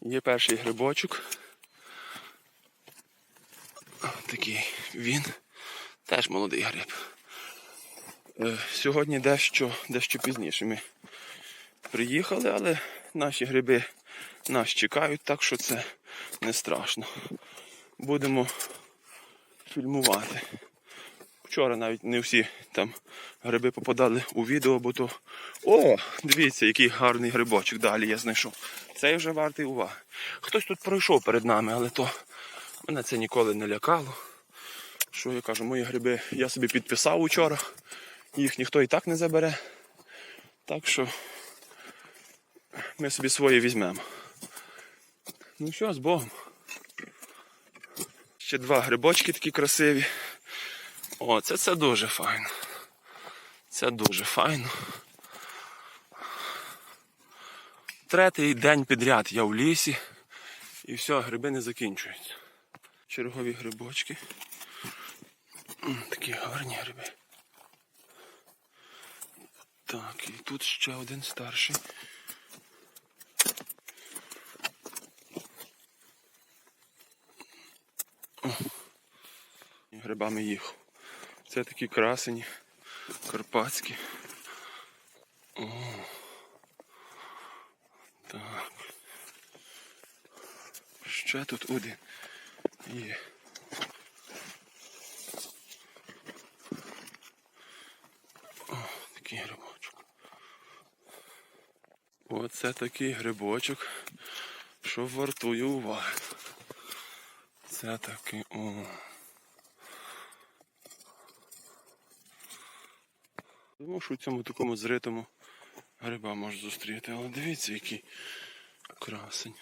Є перший грибочок. Такий він. Теж молодий гриб. Е, Сьогодні дещо, дещо пізніше ми приїхали, але наші гриби нас чекають, так що це не страшно. Будемо фільмувати. Вчора навіть не всі там гриби попадали у відео, бо то. О, дивіться, який гарний грибочок далі я знайшов. Цей вже вартий уваги. Хтось тут пройшов перед нами, але то мене це ніколи не лякало. Що я кажу, мої гриби я собі підписав учора, їх ніхто і так не забере. Так що ми собі свої візьмемо. Ну що, з Богом. Ще два грибочки такі красиві. О, це, це дуже файно. Це дуже файно. Третій день підряд я в лісі і все, гриби не закінчуються. Чергові грибочки. Такі гарні гриби. Так, і тут ще один старший. О, і Грибами їхав. Це такі красені, карпатські. О. Так. Ще тут один є. О, такий грибочок. Оце такий грибочок, що вартує уваги. Це такий. О. Думав, що в цьому такому зритому гриба можна зустріти, але дивіться, який красень.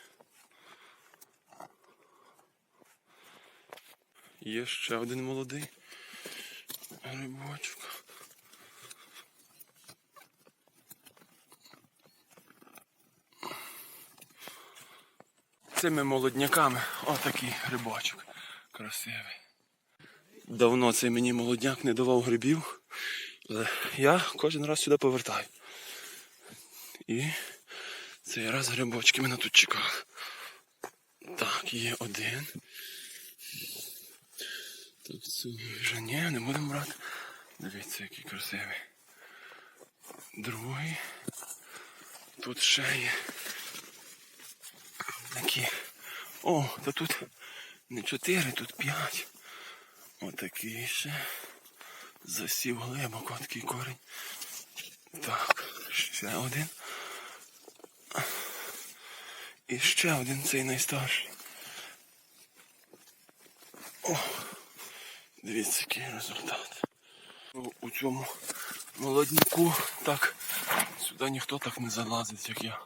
Є ще один молодий грибочок. Цими молодняками отакий грибочок красивий. Давно цей мені молодняк не давав грибів, я кожен раз сюди повертаю. І цей раз грибочки мене тут чекали. Так, є один. Так, це вже ні, не будемо брати. Дивіться, який красивий. Другий. Тут ще є. Такі. О, та тут не чотири, тут п'ять. Отакий ще. Засів глибоко такий корінь. Так, ще один. І ще один цей найстарший. О, дивіться, який результат. У цьому молодняку так сюди ніхто так не залазить, як я.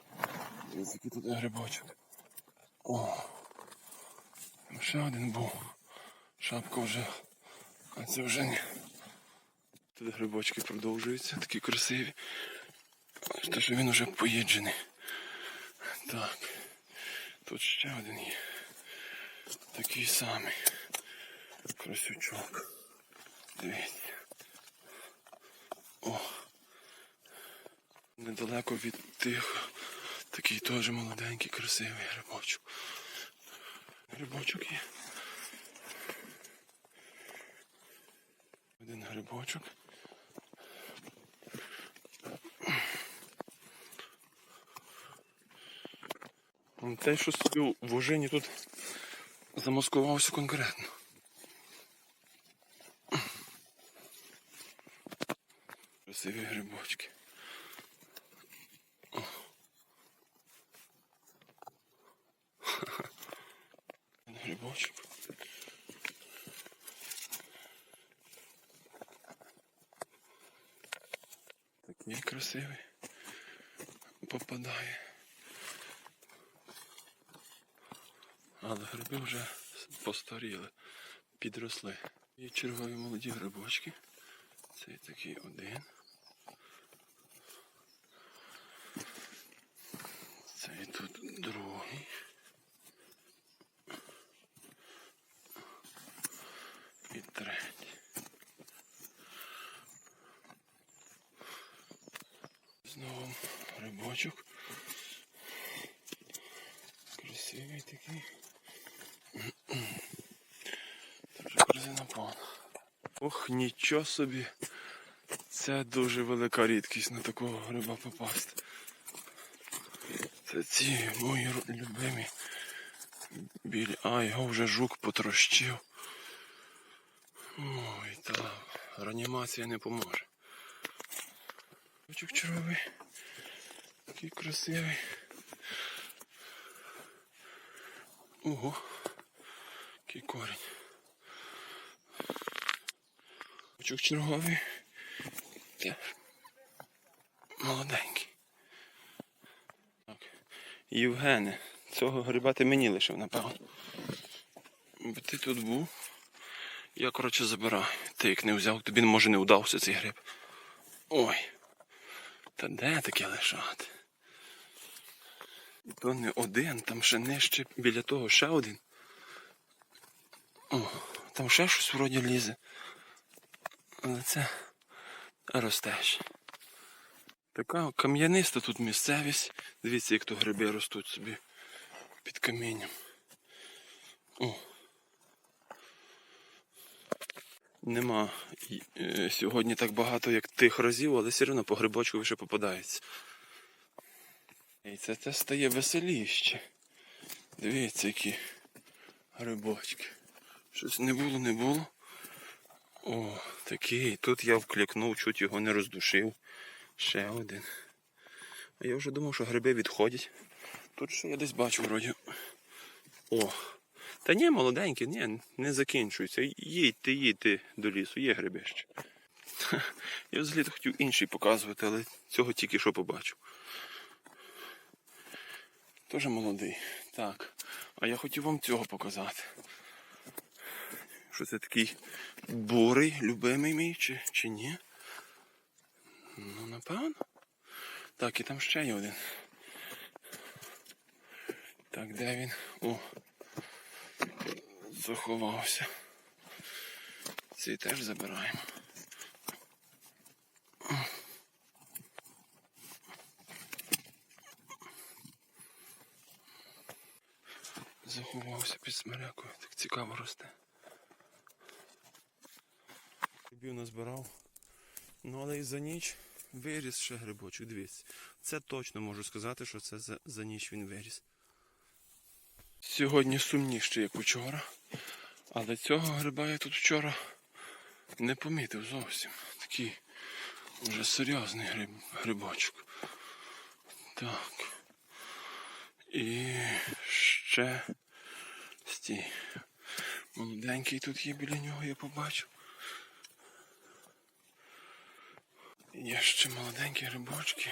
Дивіться, який тут грибочок. О, ще один був. Шапка вже. А це вже ні. Тут грибочки продовжуються, такі красиві. Те, що він вже поїджений. Так. Тут ще один є. Такий самий. Красючок. Дивіться. О. Недалеко від тих. Такий теж молоденький, красивий грибочок. Грибочок є. Один грибочок. Те, що собі в ожині тут замаскувався конкретно. Красиві грибочки. Грибочок. Такий красивий. Попадає. Але гриби вже постаріли, підросли. І чергові молоді грибочки. Це такий один. Цей тут другий. І третій. Знову грибочок. Красивий такий. Це вже корзина повна. Ох, нічого собі. Це дуже велика рідкість на такого гриба попасти. Це ці мої любимі білі. А, його вже жук потрощив. Ой, так. Реанімація не поможе. Очок червовий. Такий красивий. Ого. Який корінь. Очок черговий. Молоденький. Так. Євгене, цього гриба ти мені лишив, напевно. Бо ти тут був. Я, коротше, забираю. Ти як не взяв, тобі може не вдався цей гриб. Ой. Та де таке лишати? І то не один, там ще нижче біля того ще один. О, там ще щось вроді лізе. Але це ростеш. Така кам'яниста тут місцевість. Дивіться, як то гриби ростуть собі під камінням. О. Нема е, сьогодні так багато, як тих разів, але все одно по грибочку ще попадається. І це це стає веселіще. Дивіться, які грибочки. Щось не було, не було. О, такий. Тут я вклікнув, чуть його не роздушив. Ще один. А я вже думав, що гриби відходять. Тут ще я десь бачу вроді. О. Та ні, молоденькі, ні, не закінчується. Їдьте, їдьте до лісу, є гриби ще. Я взагалі хотів інший показувати, але цього тільки що побачив. Тоже молодий. Так. А я хотів вам цього показати. Що це такий бурий, любимий мій, чи, чи ні? Ну, напевно. Так, і там ще є один. Так, де він? О. Заховався. Цей теж забираємо. Заховався під смирякою. Так цікаво росте. Грибів назбирав. Ну, але і за ніч виріс ще грибочок. Дивіться. Це точно можу сказати, що це за, за ніч він виріс. Сьогодні сумніше, як вчора. Але цього гриба я тут вчора не помітив зовсім. Такий вже серйозний гриб, грибочок. Так. І ще стій. Молоденький тут є біля нього, я побачив. Є ще маленькі грибочки.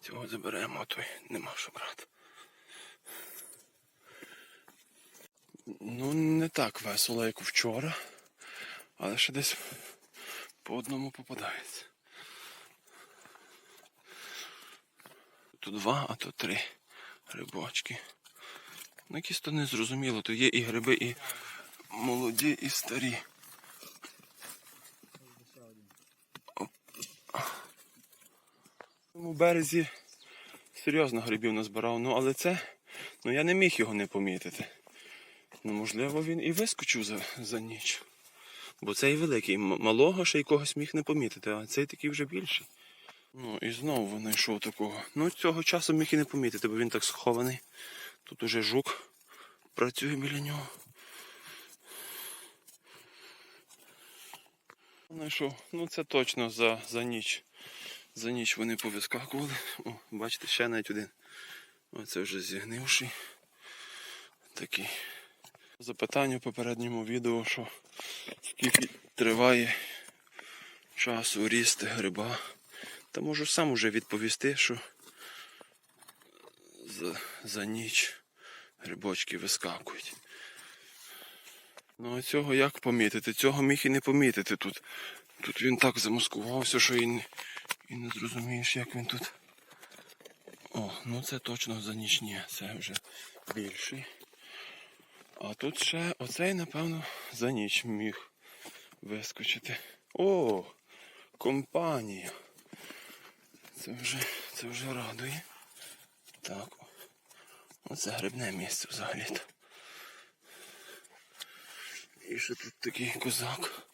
Цього заберемо, а той нема що брати. Ну, не так весело, як вчора, але ще десь по одному попадається. Тут два, а то три грибочки. Ну, якісь то не зрозуміло, то є і гриби, і молоді, і старі. Цьому березі серйозно грибів назбирав, ну але це, ну я не міг його не помітити. Ну, можливо, він і вискочив за, за ніч. Бо цей великий, малого ще й когось міг не помітити, а цей такий вже більший. Ну і знову знайшов такого. Ну, цього часу міг і не помітити, бо він так схований. Тут уже жук працює біля нього. Знайшов. Ну це точно за, за ніч. За ніч вони повискакували. О, бачите, ще навіть один. Оце вже зігнивший. Такий. Запитання в попередньому відео, що скільки триває часу ріст гриба. Та можу сам уже відповісти, що за, за ніч грибочки вискакують. Ну а цього як помітити? Цього міг і не помітити тут. Тут він так замаскувався, що і і не зрозумієш, як він тут. О, ну це точно за ніч ні, це вже більший. А тут ще оцей, напевно, за ніч міг вискочити. О, компанія. Це вже, це вже радує. Так. Оце грибне місце взагалі-то. І що тут такий козак.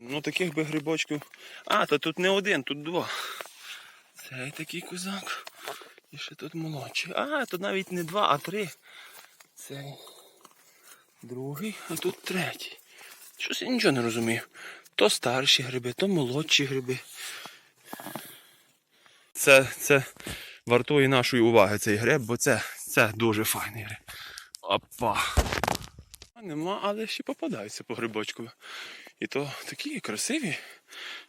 Ну таких би грибочків. А, то тут не один, тут два. Цей такий козак. І ще тут молодший. А, тут навіть не два, а три. Цей другий, а тут третій. Щось я нічого не розумію. То старші гриби, то молодші гриби. Це, це вартує нашої уваги цей гриб, бо це, це дуже файний гриб. Опа. Нема, але ще попадаються по грибочку. І то такі красиві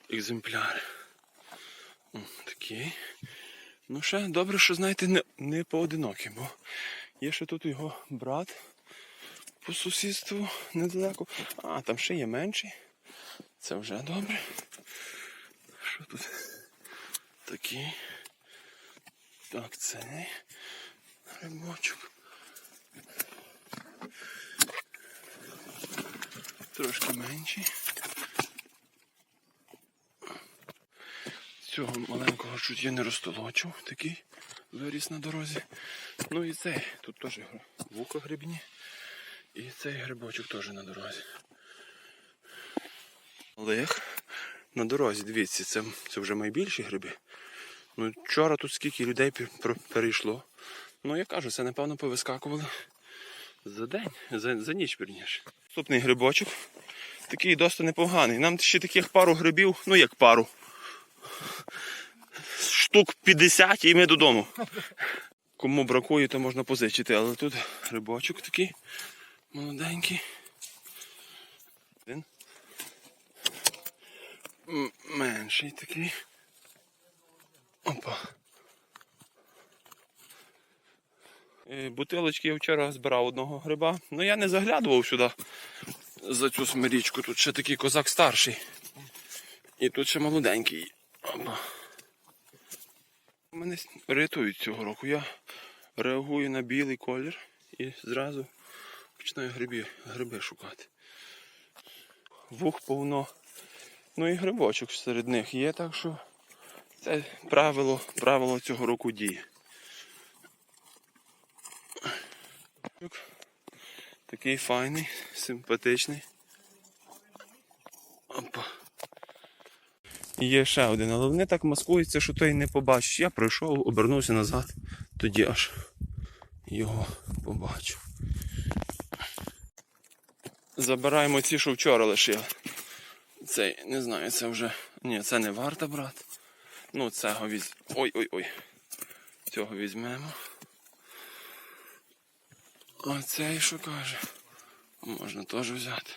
екземпляри. М, Такі. Ну ще добре, що знаєте, не, не поодинокі, бо є ще тут його брат по сусідству недалеко. А, там ще є менший. Це вже добре. Що тут? Такі. Так, цей грибочок. Трошки менший. Цього маленького чуть я не розтолочив, такий виріс на дорозі. Ну і цей, тут теж вука грибні. І цей грибочок теж на дорозі. Олег на дорозі, дивіться, це, це вже найбільші гриби. Ну, вчора тут скільки людей перейшло. Ну, я кажу, це напевно повискакували за день, за, за ніч вірніше. Наступний грибочок. Такий досить непоганий. Нам ще таких пару грибів, ну як пару. Штук 50 і ми додому. Кому бракує, то можна позичити, але тут грибочок такий молоденький. Один. Менший такий. Опа. Бутилочки я вчора збирав одного гриба. Ну я не заглядував сюди за цю смирічку. Тут ще такий козак старший. І тут ще молоденький. Мене рятують цього року. Я реагую на білий колір і зразу починаю гриби, гриби шукати. Вух повно. Ну і грибочок серед них є, так що це правило, правило цього року діє. Такий файний, симпатичний. Опа. Є ще один, але вони так маскуються, що той не побачиш. Я пройшов, обернувся назад, тоді аж його побачу. Забираємо ці, що вчора лишили. Цей, не знаю, це вже. Ні, це не варто брати. Ну, цього візь. Ой-ой-ой. Цього візьмемо. А цей що каже? Можна теж взяти.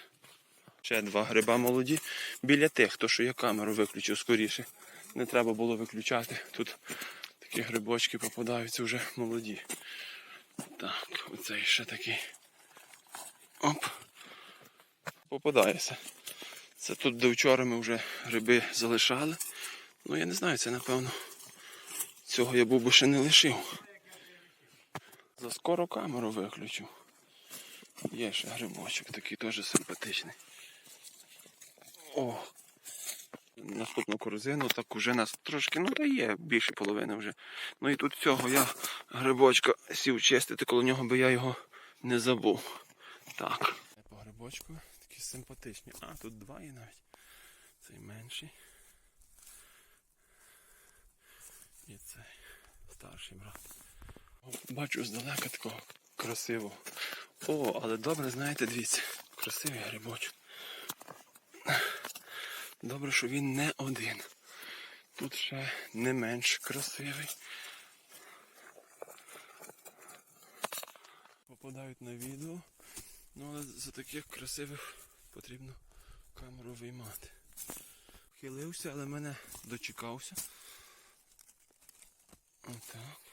Ще два гриба молоді. Біля тих, то що я камеру виключив скоріше. Не треба було виключати. Тут такі грибочки попадаються вже молоді. Так, оцей ще такий. Оп. Попадається. Це тут, де вчора ми вже гриби залишали. Ну я не знаю, це напевно. Цього я був би ще не лишив. За скоро камеру виключу. Є ще грибочок, такий теж симпатичний. О! Наступну корзину, так уже нас трошки, ну та є більше половини вже. Ну і тут цього я грибочка сів чистити, коло нього би я його не забув. Так. По грибочку такі симпатичні. А, тут два є навіть. Цей менший. І цей старший брат. Бачу здалека такого красивого. О, але добре, знаєте, дивіться, красивий грибочок. Добре, що він не один. Тут ще не менш красивий. Попадають на відео. Ну але за таких красивих потрібно камеру виймати. Хилився, але мене дочекався. Отак.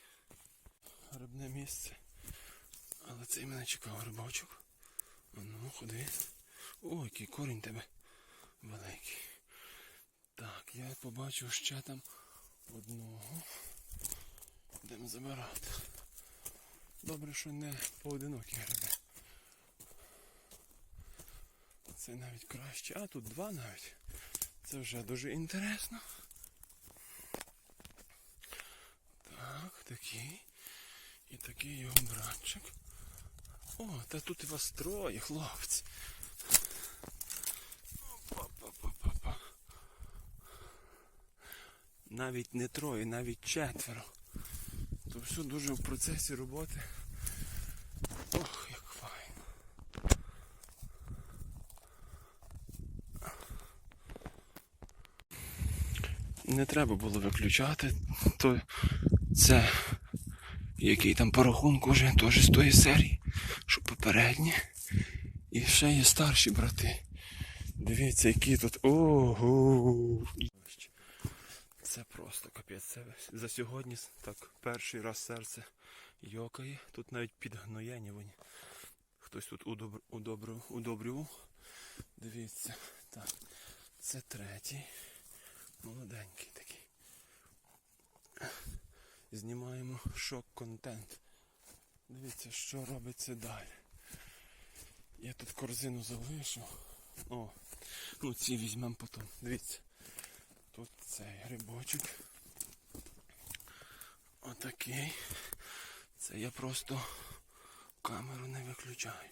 Грибне місце. Але цей мене чекав грибочок. А ну, ходи. О, який корінь тебе великий. Так, я побачив ще там одного. Йдемо забирати. Добре, що не поодинокі гриби. Це навіть краще. А, тут два навіть. Це вже дуже інтересно. Так. такий. І такий його братчик. О, та тут і вас троє, хлопці. Опа-па-па-па-па. Навіть не троє, навіть четверо. То все дуже в процесі роботи. Ох, як файно. Не треба було виключати, то це який там по рахунку вже теж з тої серії, що попередні. І ще є старші брати. Дивіться, які тут. Ого! Це просто капець. Це за сьогодні так перший раз серце йокає. Тут навіть підгноєні вони. Хтось тут удобр... удобрив, удобрював. Дивіться. Так. Це третій. Молоденький такий. Знімаємо шок-контент. Дивіться, що робиться далі. Я тут корзину залишу. О, ну ці візьмемо потім. Дивіться. Тут цей грибочок. Отакий. Це я просто камеру не виключаю.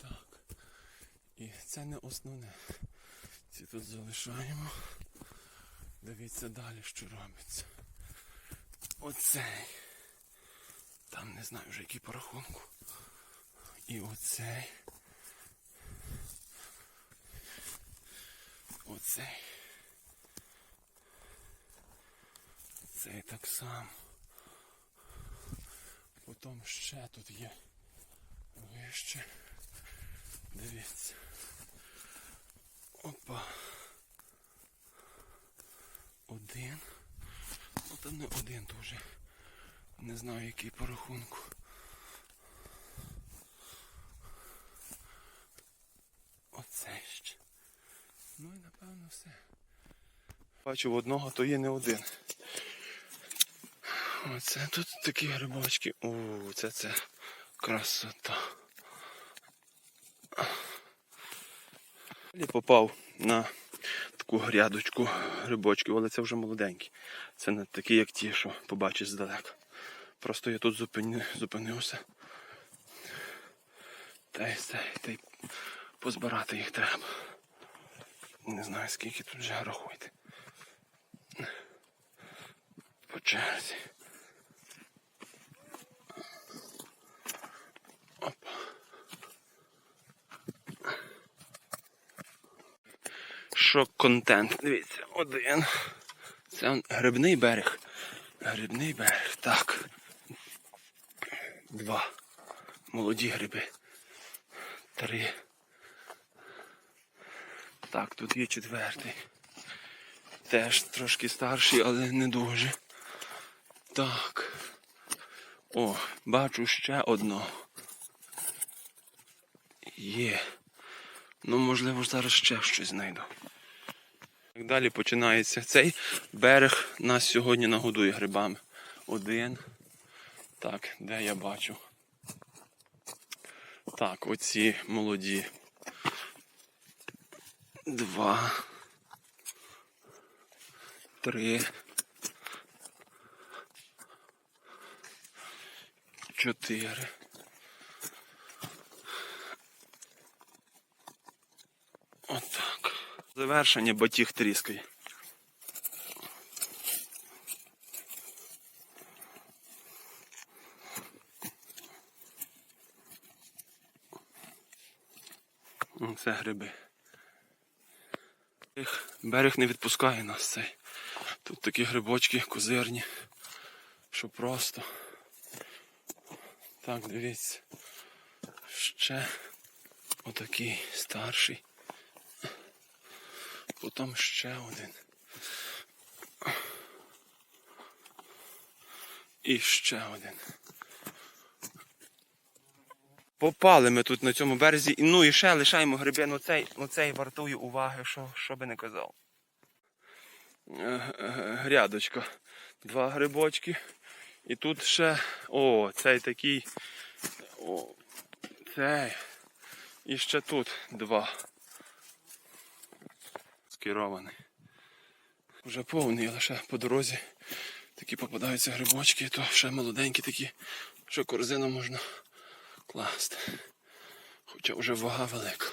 Так. І це не основне. Ці тут залишаємо. Дивіться далі, що робиться. Оцей. Там не знаю вже який по рахунку. І оцей. Оцей. Цей так само. Потім ще тут є вище. Дивіться. Опа. Один. Там не один вже. Не знаю який по рахунку. Оце ще. Ну і напевно все. Бачу в одного, то є не один. Оце тут такі грибочки. О, це це красота. І попав на таку грядочку грибочків, але це вже молоденькі. Це не такі, як ті, що побачиш здалека. Просто я тут зупини, зупинився. Та й все, та й позбирати їх треба. Не знаю скільки тут вже рахуйте. По черзі. Шок-контент. Дивіться, один. Це грибний берег. Грибний берег. Так. Два. Молоді гриби. Три. Так, тут є четвертий. Теж трошки старший, але не дуже. Так. О, бачу ще одного. Є. Ну, можливо, зараз ще щось знайду. Так далі починається. Цей берег нас сьогодні нагодує грибами. Один. Так, де я бачу? Так, оці молоді. Два. Три. Чотири. Отак. Завершення батіг тріскає. Це гриби. Берег не відпускає нас цей. Тут такі грибочки козирні, що просто. Так, дивіться. Ще отакий старший. Потім ще один. І ще один. Попали ми тут на цьому березі. Ну і ще лишаємо гриби. Ну цей, ну цей вартує уваги, що, що би не казав. Е, е, Грядочка. Два грибочки. І тут ще. О, цей такий. О, цей. І ще тут два. Скерований. Вже повний, лише по дорозі такі попадаються грибочки, то ще молоденькі такі, що корзину можна класти. Хоча вже вага велика.